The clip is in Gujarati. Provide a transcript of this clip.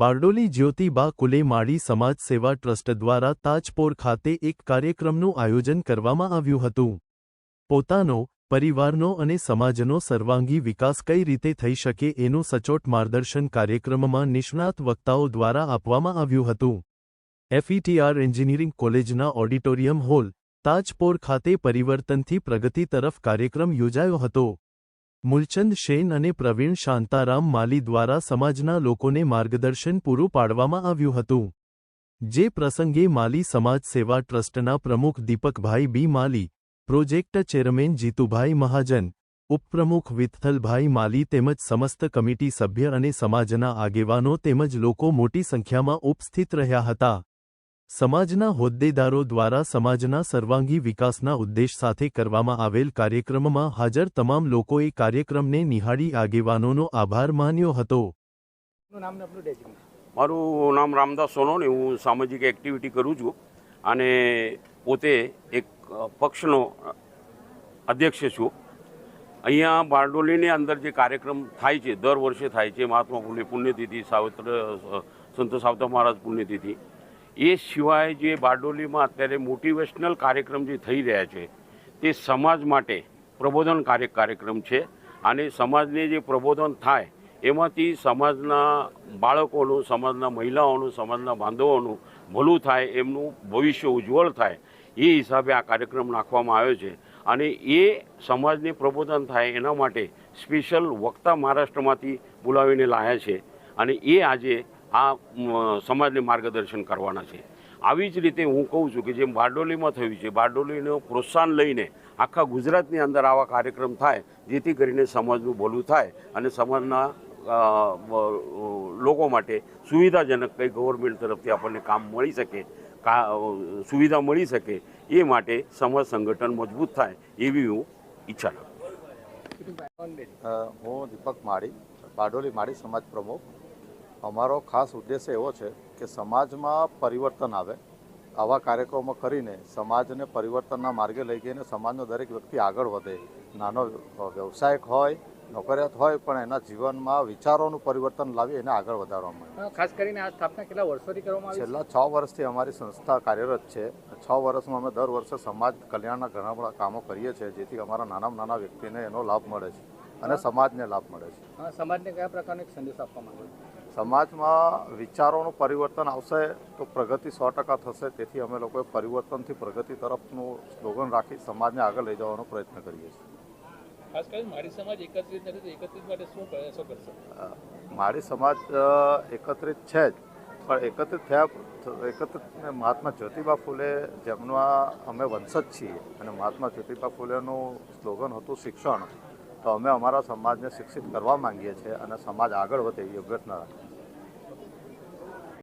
બારડોલી જ્યોતિબા કુલેમાળી સમાજ સેવા ટ્રસ્ટ દ્વારા તાજપોર ખાતે એક કાર્યક્રમનું આયોજન કરવામાં આવ્યું હતું. પોતાનો, પરિવારનો અને સમાજનો સર્વાંગી વિકાસ કઈ રીતે થઈ શકે એનું સચોટ માર્ગદર્શન કાર્યક્રમમાં નિષ્ણાત વક્તાઓ દ્વારા આપવામાં આવ્યું હતું. એફઈટીઆર એન્જિનિયરિંગ કોલેજના ઓડિટોરિયમ હોલ, તાજપોર ખાતે પરિવર્તનથી પ્રગતિ તરફ કાર્યક્રમ યોજાયો હતો. મૂલચંદ શેન અને પ્રવીણ શાંતારામ માલી દ્વારા સમાજના લોકોને માર્ગદર્શન પૂરું પાડવામાં આવ્યું હતું. જે પ્રસંગે માલી સમાજ સેવા ટ્રસ્ટના પ્રમુખ Deepakbhai B Mali, project chairman Jitubhai Mahajan, ઉપપ્રમુખ વિઠ્ઠલભાઈ માલી તેમજ સમસ્ત કમિટી સભ્ય અને સમાજના આગેવાનો તેમજ લોકો મોટી સંખ્યામાં ઉપસ્થિત રહ્યા હતા. સમાજના હોદ્દેદારો દ્વારા સમાજના સર્વાંગી વિકાસના ઉદ્દેશ સાથે કરવામાં આવેલ કાર્યક્રમમાં હાજર તમામ લોકોએ કાર્યક્રમને નિહાળી આગેવાનોનો આભાર માન્યો હતો. મારું નામ રામદાસ સોનોની હું સામાજિક એક્ટિવિટી કરું છું અને પોતે એક પક્ષનો અધ્યક્ષ છું. અહીંયા બારડોલીની અંદર જે કાર્યક્રમ થાય છે દર વર્ષે થાય છે મહાત્મા ફૂલે પુણ્યતિથિ સાવત્ર સંત સાવતા મહારાજ પુણ્યતિથિ. એ સિવાય જે બારડોલીમાં અત્યારે મોટિવેશનલ કાર્યક્રમ જે થઈ રહ્યા છે, તે સમાજ માટે પ્રબોધનકારક કાર્યક્રમ છે. અને સમાજને જે પ્રબોધન થાય, એમાંથી સમાજના બાળકોનું, સમાજના મહિલાઓનું, સમાજના બાંધવોનું ભલું થાય, એમનું ભવિષ્ય ઉજ્જવળ થાય, એ હિસાબે આ કાર્યક્રમ નાખવામાં આવ્યો છે. અને એ સમાજને પ્રબોધન થાય એના માટે સ્પેશિયલ વક્તા મહારાષ્ટ્રમાંથી બોલાવીને લાયા છે. અને એ આજે આ સમાજને માર્ગદર્શન કરવાના છે. આવી જ રીતે હું કહું છું કે જેમ બારડોલીમાં થયું છે બારડોલીનું પ્રોત્સાહન લઈને આખા ગુજરાતની અંદર આવા કાર્યક્રમ થાય, જેથી કરીને સમાજનું ભલું થાય અને સમાજના લોકો માટે સુવિધાજનક કંઈ ગવર્મેન્ટ તરફથી આપણને કામ મળી શકે સુવિધા મળી શકે, એ માટે સમાજ સંગઠન મજબૂત થાય એવી હું ઈચ્છા રાખું હું દીપક માળી બારડોલી માળી સમાજ પ્રમુખ. અમારો ખાસ ઉદ્દેશ્ય એવો છે કે સમાજમાં પરિવર્તન આવે. આવા કાર્યક્રમો કરીને સમાજને પરિવર્તનના માર્ગે લઈ જઈને સમાજનો દરેક વ્યક્તિ આગળ વધે. નાનો વ્યવસાયિક હોય નોકરિયાત હોય પણ એના જીવનમાં વિચારોનું પરિવર્તન લાવી એને આગળ વધારવા માટે ખાસ કરીને આ સ્થાપના કેટલા વર્ષોથી કરવામાં આવી છેલ્લા છ વર્ષથી અમારી સંસ્થા કાર્યરત છે. છ વર્ષમાં અમે દર વર્ષે સમાજ કલ્યાણના ઘણા બધા કામો કરીએ છીએ જેથી અમારા નાનામાં નાના વ્યક્તિને એનો લાભ મળે છે અને સમાજને લાભ મળે છે. છે સમાજને કયા પ્રકારનો એક સંદેશ આપવા માંગે છો? સમાજમાં વિચારોનું પરિવર્તન આવશે તો પ્રગતિ સો ટકા થશે. તેથી અમે લોકોએ પરિવર્તનથી પ્રગતિ તરફનું સ્લોગન રાખી સમાજને આગળ લઈ જવાનો પ્રયત્ન કરીએ છીએ. ખાસ કરીને મારી સમાજ એકત્રિત નથી એકત્રિત માટે શું પ્રયાસો કરશે? મારી સમાજ એકત્રિત છે જ. પણ એકત્રિત થયા એકત્રિત મહાત્મા જ્યોતિબા ફૂલે જેમના અમે વંશજ છીએ. અને મહાત્મા જ્યોતિબા ફૂલેનું સ્લોગન હતું શિક્ષણ. તો અમે અમારા સમાજને શિક્ષિત કરવા માંગીએ છીએ અને સમાજ આગળ વધે અભ્યર્થના રાખીએ